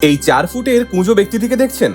এই চার ফুটের কুঁজো ব্যক্তিটিকে দেখছেন?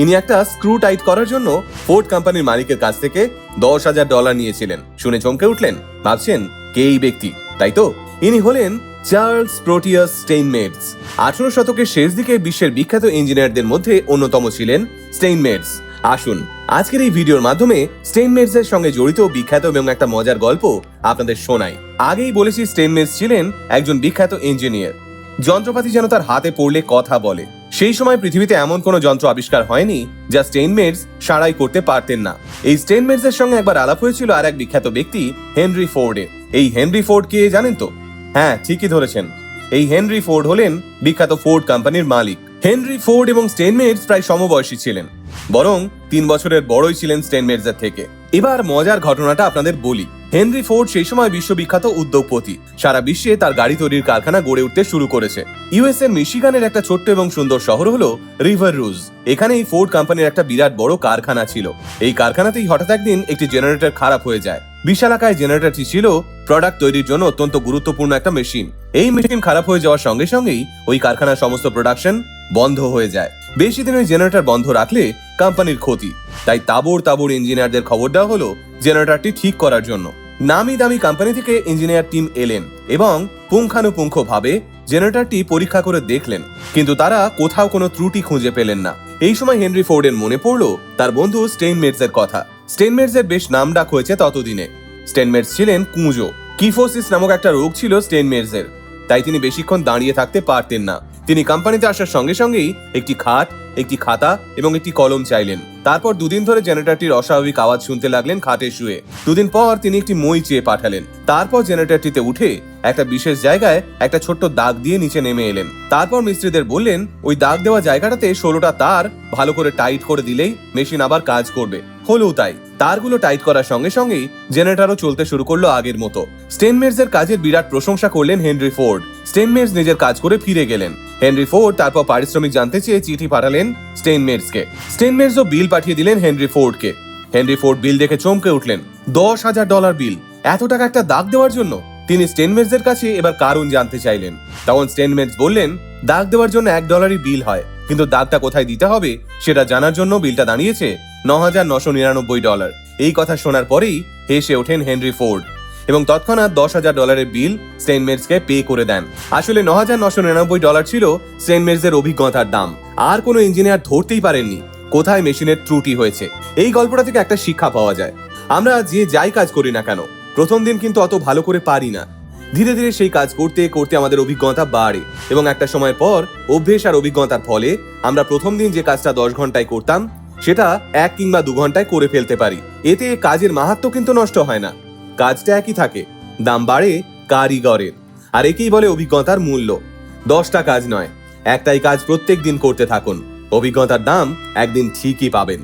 ইনি একটা স্ক্রু টাইট করার জন্য ফোর্ড কোম্পানির মালিকের কাছ থেকে দশ হাজার ডলার নিয়েছিলেন। শুনে চমকে উঠলেন। ভাবছেন, কে এই ব্যক্তি? তাই তো? ইনি হলেন চার্লস প্রোটিয়াস স্টেইনমেটস আঠারো শতকের শেষ দিকে বিশ্বের বিখ্যাত ইঞ্জিনিয়ারদের মধ্যে অন্যতম ছিলেন স্টেইনমেটস আসুন, আজকের এই ভিডিওর মাধ্যমে স্টেইনমেটস এর সঙ্গে জড়িত, বিখ্যাত এবং একটা মজার গল্প আপনাদের শোনাই। আগেই বলেছি স্টেইনমেটস ছিলেন একজন বিখ্যাত ইঞ্জিনিয়ার। যন্ত্রপাতি যেন তার হাতে পড়লে কথা বলে। সেই সময় পৃথিবীতে এমন কোনো যন্ত্র আবিষ্কার হয়নি যা স্টেইনমেটস সারাই করতে পারতেন না। এই স্টেইনমেটস এর সঙ্গে একবার আলাপ হয়েছিল আর এক বিখ্যাত ব্যক্তি, হেনরি ফোর্ডের। এই হেনরি ফোর্ড কে জানেন তো? হ্যাঁ ঠিকই ধরেছেন। এই হেনরি ফোর্ড হলেন বিখ্যাত ফোর্ড কোম্পানির মালিক। হেনরি ফোর্ড এবং স্টেইনমেটস প্রায় সমবয়সী ছিলেন, বরং তিন বছরের বড়ই ছিলেন স্টেইনমেটস এর থেকে। এবার মজার ঘটনাটা আপনাদের বলি। হেনরি ফোর্ড সেই সময় বিশ্ববিখ্যাত উদ্যোগপতি। সারা বিশ্বে তার গাড়ি তৈরির কারখানা গড়ে উঠতে শুরু করেছে। ইউএস এর মিশিগানের একটা ছোট্ট এবং সুন্দর শহর হলো রিভার রুজ। এখানে এই ফোর্ড কোম্পানির একটা বিরাট বড় কারখানা ছিল। এই কারখানাতেই হঠাৎ একদিন একটি জেনারেটর খারাপ হয়ে যায়। বিশাল আকায় জেনারেটরটি ছিল প্রোডাক্ট তৈরির জন্য অত্যন্ত গুরুত্বপূর্ণ একটা মেশিন। এই মেশিন খারাপ হয়ে যাওয়ার সঙ্গে সঙ্গেই ওই কারখানার সমস্ত প্রোডাকশন বন্ধ হয়ে যায়। বেশি দিন ওই জেনারেটর বন্ধ রাখলে কোম্পানির ক্ষতি। তাই তাবড় তাবড় ইঞ্জিনিয়ারদের খবর দেওয়া হলো জেনারেটরটি ঠিক করার জন্য। নামি দামি কোম্পানি থেকে ইঞ্জিনিয়ার টিম এলেন এবং পুঙ্খানুপুঙ্খ ভাবে জেনারেটরটি পরীক্ষা করে দেখলেন, কিন্তু তারা কোথাও কোনো ত্রুটি খুঁজে পেলেন না। এই সময় হেনরি ফোর্ডের মনে পড়ল, তার বন্ধু স্টেইনমেটস এর কথা। স্টেইনমেটস এর বেশ নাম ডাক হয়েছে ততদিনে। স্টেনমেটস ছিলেন কুঁজো। কিফোসিস নামক একটা রোগ ছিল স্টেইনমেটস এর তাই তিনি বেশিক্ষণ দাঁড়িয়ে থাকতে পারতেন না। তিনি কোম্পানিতে আসার সঙ্গে সঙ্গেই একটি খাট, একটি খাতা এবং একটি কলম চাইলেন। তারপর দুদিন ধরে জেনারেটরটির অস্বাভাবিক আওয়াজ শুনতে লাগলেন খাটে শুয়ে। দুদিন পর তিনি একটি মই চেয়ে পাঠালেন। তারপর জেনারেটরটিতে উঠে একটা বিশেষ জায়গায় একটা ছোট্ট দাগ দিয়ে নিচে নেমে এলেন। তারপর মিস্ত্রিদের বললেন, ওই দাগ দেওয়া জায়গাটাতে ষোলোটা তার ভালো করে টাইট করে দিলেই মেশিন আবার কাজ করবে। হলেও তাই। তারগুলো টাইট করার সঙ্গে সঙ্গেই জেনারেটরও চলতে শুরু করল আগের মতো। স্টেনমেটস এর কাজের বিরাট প্রশংসা করলেন হেনরি ফোর্ড। স্টেনমেটস নিজের কাজ করে ফিরে গেলেন। হেনরি ফোর্ড তারপর পারিশ্রমিক জানতে চেয়ে চিঠি পাঠালেন স্টেনমেটসকে স্টেনমেটসও বিল পাঠিয়ে দিলেন হেনরি ফোর্ডকে। হেনরি ফোর্ড বিল দেখে চমকে উঠলেন। দশ হাজার ডলার বিল। এত টাকা একটা দাগ দেওয়ার জন্য? তিনি স্টেনমেটস এর কাছে এবার কারণ জানতে চাইলেন। তখন স্টেনমেটস বললেন, দাগ দেওয়ার জন্য এক ডলারই বিল হয়। কিন্তু দাগটা কোথায় দিতে হবে, সেটা জানার জন্য বিলটা দাঁড়িয়েছে ন হাজার নশো নিরানব্বই ডলার। এই কথা শোনার পরেই হেসে ওঠেন হেনরি ফোর্ড। এবং তৎক্ষণাৎ দশ হাজার ডলারের বিল স্টেনমেটসকে পে করে দেন। আসলে ন হাজার নশো নিরানব্বই ডলার ছিল স্টেনমেটসের অভিজ্ঞতার দাম। আর কোনো ইঞ্জিনিয়ার ধরতেই পারেননি কোথায় মেশিনের ত্রুটি হয়েছে। এই গল্পটা থেকে একটা শিক্ষা পাওয়া যায়। আমরা যে যাই কাজ করি না কেন, প্রথম দিন কিন্তু অত ভালো করে পারি না। ধীরে ধীরে সেই কাজ করতে করতে আমাদের অভিজ্ঞতা বাড়ে এবং একটা সময় পর অভ্যেস আর অভিজ্ঞতার ফলে আমরা প্রথম দিন যে কাজটা দশ ঘন্টায় করতাম, সেটা এক কিংবা দু ঘন্টায় করে ফেলতে পারি। এতে কাজের মাহাত্ম কিন্তু নষ্ট হয় না। কাজটা একই থাকে। দাম বাড়ে কারিগরের। আর একেই বলে অভিজ্ঞতার মূল্য। দশটা কাজ নয়, একটাই কাজ প্রত্যেক দিন করতে থাকুন। অভিজ্ঞতার দাম একদিন ঠিকই পাবেন।